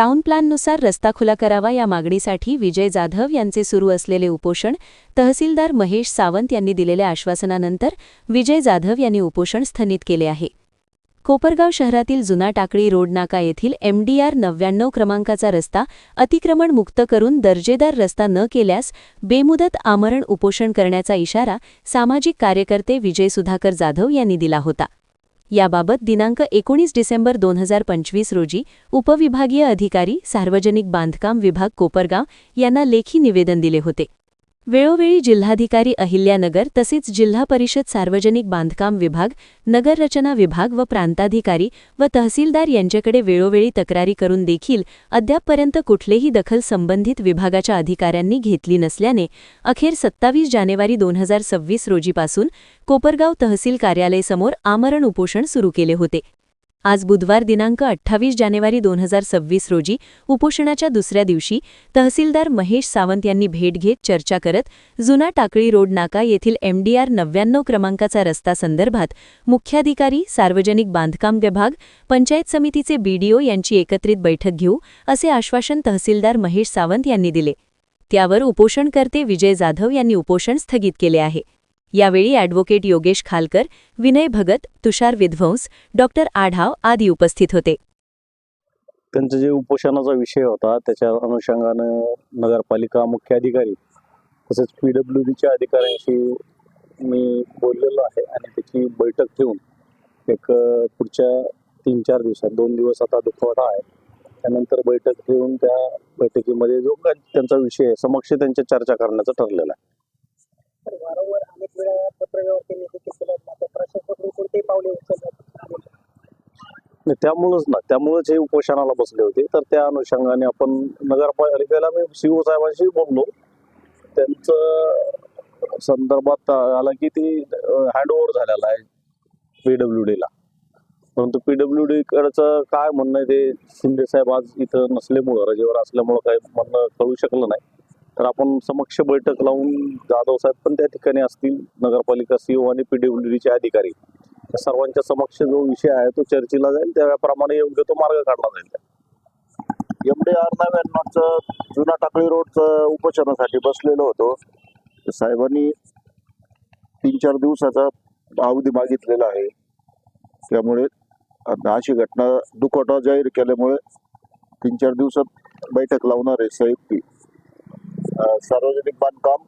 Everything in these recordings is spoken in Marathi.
टाउन प्लॅननुसार रस्ता खुला करावा या मागणीसाठी विजय जाधव यांचे सुरू असलेले उपोषण तहसीलदार महेश सावंत यांनी दिलेल्या आश्वासनानंतर विजय जाधव यांनी उपोषण स्थगित केले आहे. कोपरगाव शहरातील जुना टाकळी रोड नाका येथील एमडीआर नव्याण्णव क्रमांकाचा रस्ता अतिक्रमण मुक्त करून दर्जेदार रस्ता न केल्यास बेमुदत आमरण उपोषण करण्याचा इशारा सामाजिक कार्यकर्ते विजय सुधाकर जाधव यांनी दिला होता. याबाबत दिनांक एकोणीस डिसेंबर दोन हजार पंचवीस रोजी उपविभागीय अधिकारी सार्वजनिक बांधकाम विभाग कोपरगाव यांना लेखी निवेदन दिले होते. वेळोवेळी जिल्हाधिकारी अहिल्यानगर तसेच जिल्हा परिषद सार्वजनिक बांधकाम विभाग नगररचना विभाग व प्रांताधिकारी व तहसीलदार यांच्याकडे वेळोवेळी तक्रारी करून देखील अद्यापपर्यंत कुठलेही दखल संबंधित विभागाच्या अधिकाऱ्यांनी घेतली नसल्याने अखेर सत्तावीस जानेवारी दोन हजार सव्वीस रोजीपासून कोपरगाव तहसील कार्यालयसमोर आमरण उपोषण सुरू केले होते. आज बुधवार दिनांक अठ्ठावीस जानेवारी दोन हजार सव्वीस रोजी उपोषणाच्या दुसऱ्या दिवशी तहसीलदार महेश सावंत यांनी भेट घेत चर्चा करत जुना टाकळी रोड नाका येथील एमडीआर नव्याण्णव क्रमांकाचा रस्ता संदर्भात मुख्याधिकारी सार्वजनिक बांधकाम विभाग पंचायत समितीचे बीडीओ यांची एकत्रित बैठक घेऊ असे आश्वासन तहसीलदार महेश सावंत यांनी दिले. त्यावर उपोषणकर्ते विजय जाधव यांनी उपोषण स्थगित केले आहे. यावेळी ॲडव्होकेट योगेश खालकर विनय भगत तुषार विध्वंस डॉक्टर आढाव आदी उपस्थित होते. त्यांचं जे उपोषणाचा विषय होता त्याच्या अनुषंगानं नगरपालिका मुख्य अधिकारी तसेच पी डब्ल्यू डीच्या अधिकाऱ्यांशी मी बोललेलो आहे आणि त्याची बैठक घेऊन एक पुढच्या तीन चार दिवसात दोन दिवस आता दुखवटा आहे. त्यानंतर बैठक घेऊन त्या बैठकीमध्ये जो काही त्यांचा विषय आहे समक्ष त्यांच्या चर्चा करण्याचं ठरलेलं आहे. पावले नाही, त्यामुळंच ना त्यामुळेच हे उपोषणाला बसले होते. तर त्या अनुषंगाने आपण नगरपालिकेला मी सीओ साहेबांशी बोललो. त्यांचं संदर्भात आला की ती हँडओव्हर झालेला आहे पी डब्ल्यू डीला परंतु पी डब्ल्यू डी कडचं काय म्हणणं आहे ते शिंदे साहेब आज इथं नसल्यामुळं रजेवर असल्यामुळं काही म्हणणं कळू शकलं नाही. तर आपण समक्ष बैठक लावून जाधव साहेब पण त्या ठिकाणी असतील. नगरपालिका सीओ आणि पी डब्ल्यू डीचे अधिकारी. सर्वांच्या समक्ष जो विषय आहे तो चर्चेला जाईल त्याप्रमाणे योग्य तो मार्ग काढला जाईल. एम डी आर नव्याण्णवचं जुना टाकळी रोडचं उपोषणासाठी बसलेलो होतो. साहेबांनी तीन चार दिवसाचा अवधी मागितलेला आहे. त्यामुळे आता अशी घटना दुखवटा जाहीर केल्यामुळे तीन चार दिवसात बैठक लावणार आहे संयुक्ती सार्वजनिक बांधकाम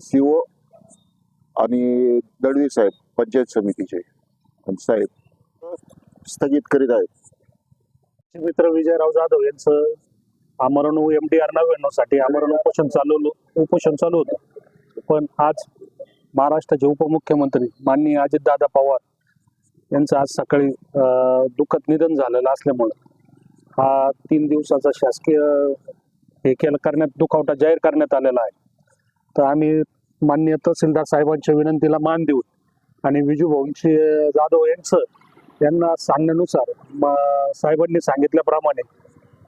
सीओ आणि दळवी साहेब पंचायत समितीचे. आणि साहेब स्थगित करीत आहेत. मित्र विजयराव जाधव यांचं आमरण एम डी आर नव्याण्णवसाठी आमरण उपोषण चालू उपोषण चालू होतं. पण आज महाराष्ट्राचे उपमुख्यमंत्री माननीय अजितदादा पवार यांचं आज सकाळी दुःखद निधन झालेलं असल्यामुळं हा तीन दिवसाचा शासकीय हे केलं करण्यात दुखावटा जाहीर करण्यात आलेला आहे. तर आम्ही माननीय तहसीलदार साहेबांच्या विनंतीला मान देऊन आणि विजूभाऊंचे जाधव यांचं यांना सांगण्यानुसार साहेबांनी सांगितल्याप्रमाणे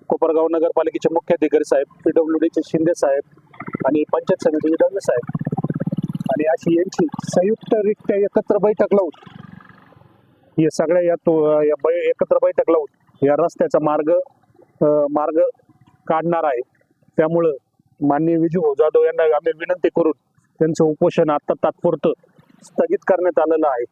कोपरगाव नगरपालिकेचे मुख्याधिकारी साहेब पी डब्ल्यू डीचे शिंदे साहेब आणि पंचायत समितीचे दळवे साहेब आणि अशी यांची संयुक्तरित्या एकत्र बैठक लावून हे सगळ्या या तो या बै एकत्र बैठक लावून या रस्त्याचा मार्ग अं, मार्ग काढणार आहे. त्यामुळं माननीय विजू जाधव यांना आम्ही विनंती करून त्यांचं उपोषण आता तात्पुरतं स्थगित करण्यात आलेलं आहे.